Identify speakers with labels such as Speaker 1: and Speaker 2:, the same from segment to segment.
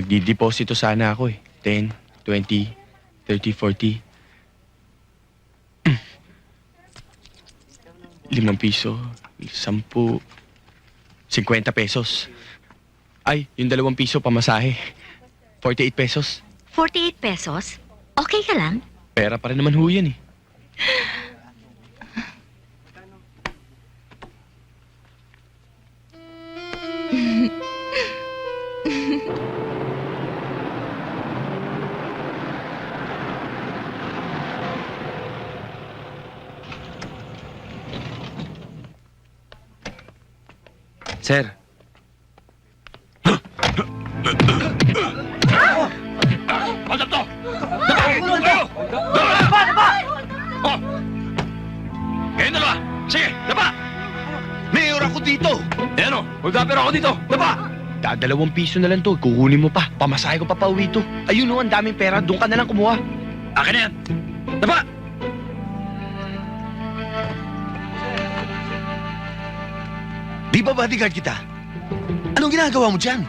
Speaker 1: Magdideposito sana ako eh. 10, 20, 30, 40. Limang piso, sampu, 50 pesos. Ay, yung dalawang piso pamasahe. 48 pesos.
Speaker 2: 48 pesos? Okay ka lang?
Speaker 1: Pera pa rin naman ho yan eh. Sir,
Speaker 3: Pasok to! Daba! Kayo! Daba! Daba! Oh! Ako dito! Eh ano? Magdapero ako dito! Daba!
Speaker 1: dadalawang piso na lang to. Kukunin mo pa. Pamasahe ko pa pauwi to. Ayun o, ang daming pera. Doon ka na lang kumuha.
Speaker 3: Akin na yan! Daba!
Speaker 4: Di ba bodyguard kita? Anong ginagawa mo dyan?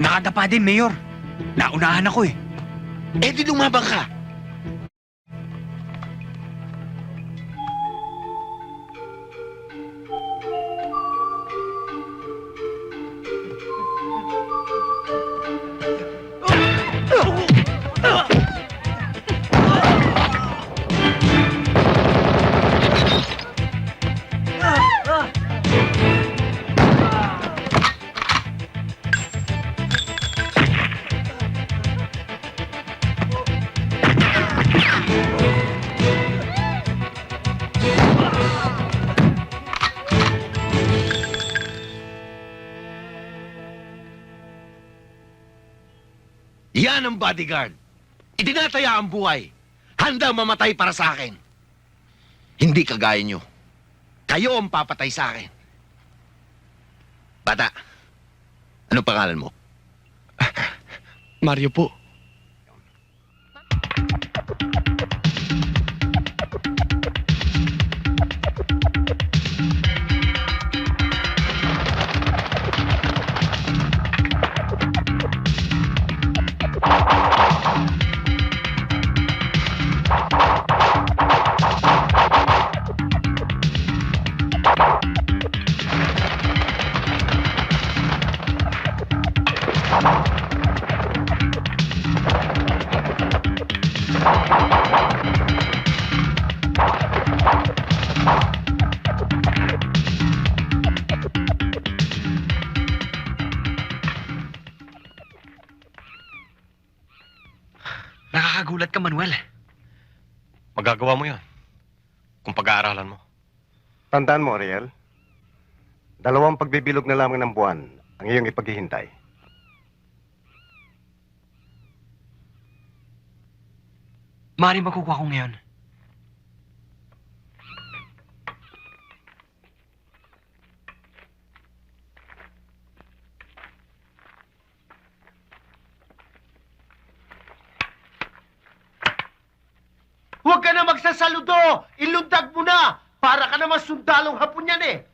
Speaker 5: Nakadapa din, Mayor. Naunahan ako eh.
Speaker 4: Eh di lumabang ka. Yan ang bodyguard. Itinataya ang buhay. Handang mamatay para sa akin. Hindi kagaya nyo. Kayo ang papatay sa akin. Bata, ano pangalan mo?
Speaker 1: Mario po.
Speaker 5: Nakakagulat ka, Manuel.
Speaker 3: Magagawa mo yan. Kung pag-aaralan mo.
Speaker 6: Tandaan mo, Ariel. Dalawang pagbibilog na lamang ng buwan ang iyong ipaghihintay.
Speaker 5: Maaaring makukuha ko ngayon.
Speaker 7: Na magsasaludo! Ilundag mo na! Para ka naman sundalong hapon yan eh!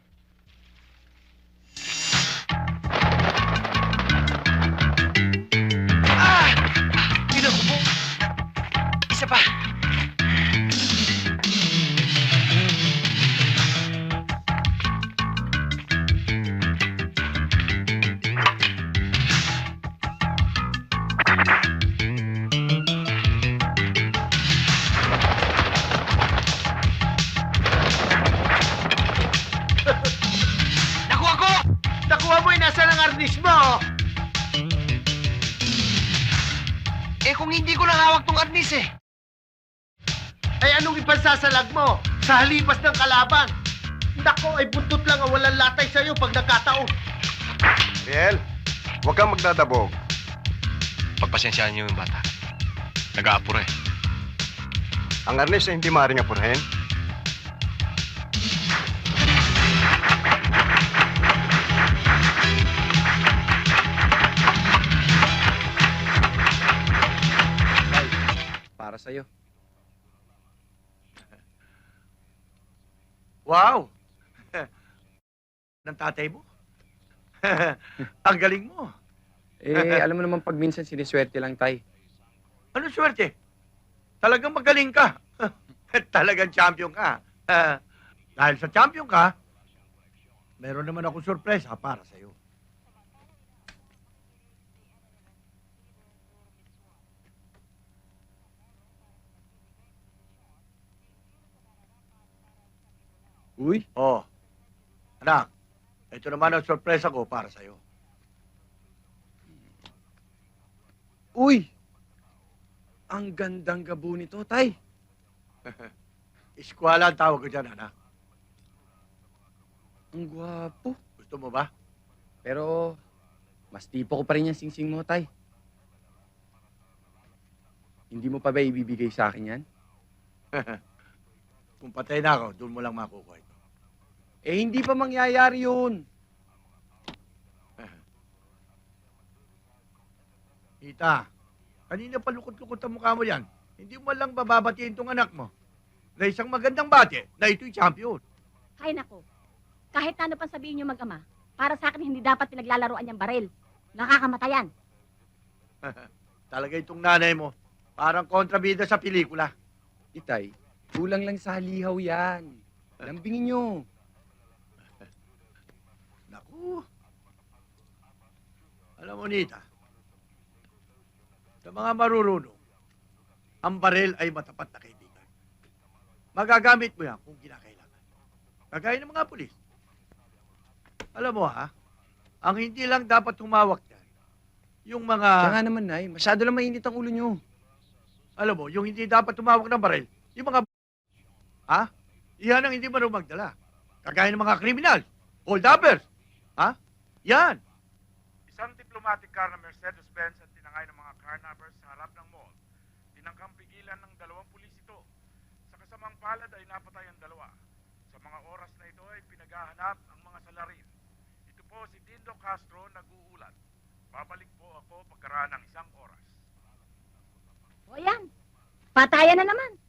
Speaker 7: Ng arnis mo!
Speaker 5: Eh kung hindi ko na hawak tong arnis eh.
Speaker 7: Ay anong ipagsasalag mo? Sa halipas ng kalaban! Nako, ay buntot lang ang walang latay sa'yo pag nagkataon.
Speaker 6: Ariel, huwag kang magdadabog.
Speaker 3: Pagpasensyaan niyo yung bata. Nag-aapura eh.
Speaker 6: Ang arnes ay hindi maaaring apurhin.
Speaker 1: Sa'yo.
Speaker 7: Wow! ng tatay mo? Ang galing mo.
Speaker 1: Eh, alam mo naman pag minsan siniswerte lang, Tay.
Speaker 8: Ano swerte? Talagang magaling ka. Talagang champion ka. Ah, dahil sa champion ka, meron naman akong sorpresa para sa'yo.
Speaker 1: Uy,
Speaker 8: Oh, anak, ito naman ang sorpresa ko para sa'yo.
Speaker 1: uy! Ang gandang gabo nito, Tay.
Speaker 8: Eskwala ang tawag ko dyan, anak.
Speaker 1: Ang gwapo.
Speaker 8: Gusto mo ba?
Speaker 1: Pero, mas tipo ko pa rin yung singsing mo, Tay. Hindi mo pa ba ibibigay sa akin yan?
Speaker 8: Kung patay na ako, doon mo lang makukuha ito.
Speaker 1: Eh, hindi pa mangyayari yun.
Speaker 8: Tita, kanina pa lukot-lukot ang mukha mo yan. Hindi mo lang bababatiin tong anak mo. Na isang magandang bate na ito'y champion.
Speaker 9: Ay nako, kahit ano pang sabihin niyo mag-ama, para sa akin hindi dapat pinaglalaroan yung baril. Nakakamatayan.
Speaker 8: Talaga itong nanay mo. Parang kontrabida sa pelikula.
Speaker 1: Itay, kulang lang sa halihaw yan. Lambingin nyo.
Speaker 8: Naku. Alam mo, Nita, sa mga marurunong, ang baril ay matapat na kaibigan. Magagamit mo yan kung kinakailangan. Kagaya ng mga pulis. Alam mo ha, ang hindi lang dapat humawak yan, yung
Speaker 1: Kaya
Speaker 8: mga,
Speaker 1: nga naman, Nay, masyado lang mainit ang ulo nyo.
Speaker 8: alam mo, yung hindi dapat humawak ng baril, yung mga, ha? Yan ang hindi marunong magdala. Kagaya ng mga kriminal, hold-uppers. Ha? Yan.
Speaker 10: Isang diplomatic car na Mercedes-Benz ang tinangay ng mga carnappers sa harap ng mall. Tinangkang pigilan ng dalawang pulis ito. Sa kasamang palad ay napatay ang dalawa. Sa mga oras na ito ay pinaghahanap ang mga salarin. Ito po si Dindo Castro nag-uulat. Babalik po ako pagkaraan ng isang oras.
Speaker 9: O yan, patayan na naman.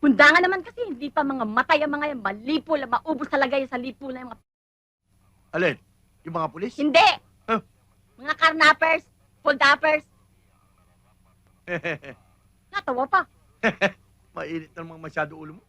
Speaker 9: Kundangan naman kasi, hindi pa mga matay ang mga yan. Malipo lang, maubos talaga yan sa lipo na yung mga...
Speaker 8: Alin? Yung mga pulis?
Speaker 9: Hindi!
Speaker 8: Huh?
Speaker 9: Mga carnappers, hold-uppers, natawa pa.
Speaker 8: Mainit na mga masyado ulo mo.